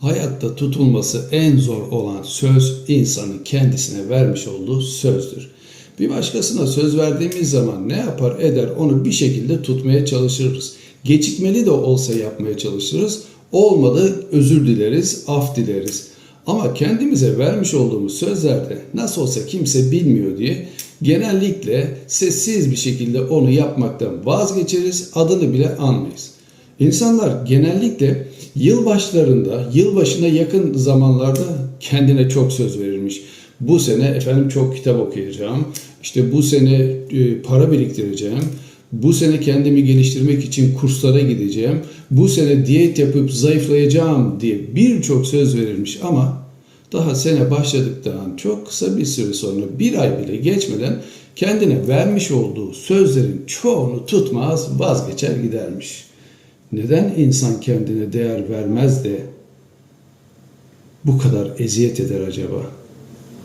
Hayatta tutulması en zor olan söz insanın kendisine vermiş olduğu sözdür. Bir başkasına söz verdiğimiz zaman ne yapar eder onu bir şekilde tutmaya çalışırız. Gecikmeli de olsa yapmaya çalışırız. Olmadı özür dileriz, af dileriz. Ama kendimize vermiş olduğumuz sözlerde nasıl olsa kimse bilmiyor diye genellikle sessiz bir şekilde onu yapmaktan vazgeçeriz, adını bile anmayız. İnsanlar genellikle yılbaşlarında, yılbaşına yakın zamanlarda kendine çok söz verirmiş. Bu sene efendim çok kitap okuyacağım. İşte bu sene e, para biriktireceğim. Bu sene kendimi geliştirmek için kurslara gideceğim. Bu sene diyet yapıp zayıflayacağım diye birçok söz verilmiş ama daha sene başladıktan çok kısa bir süre sonra bir ay bile geçmeden kendine vermiş olduğu sözlerin çoğunu tutmaz vazgeçer gidermiş. Neden insan kendine değer vermez de bu kadar eziyet eder acaba?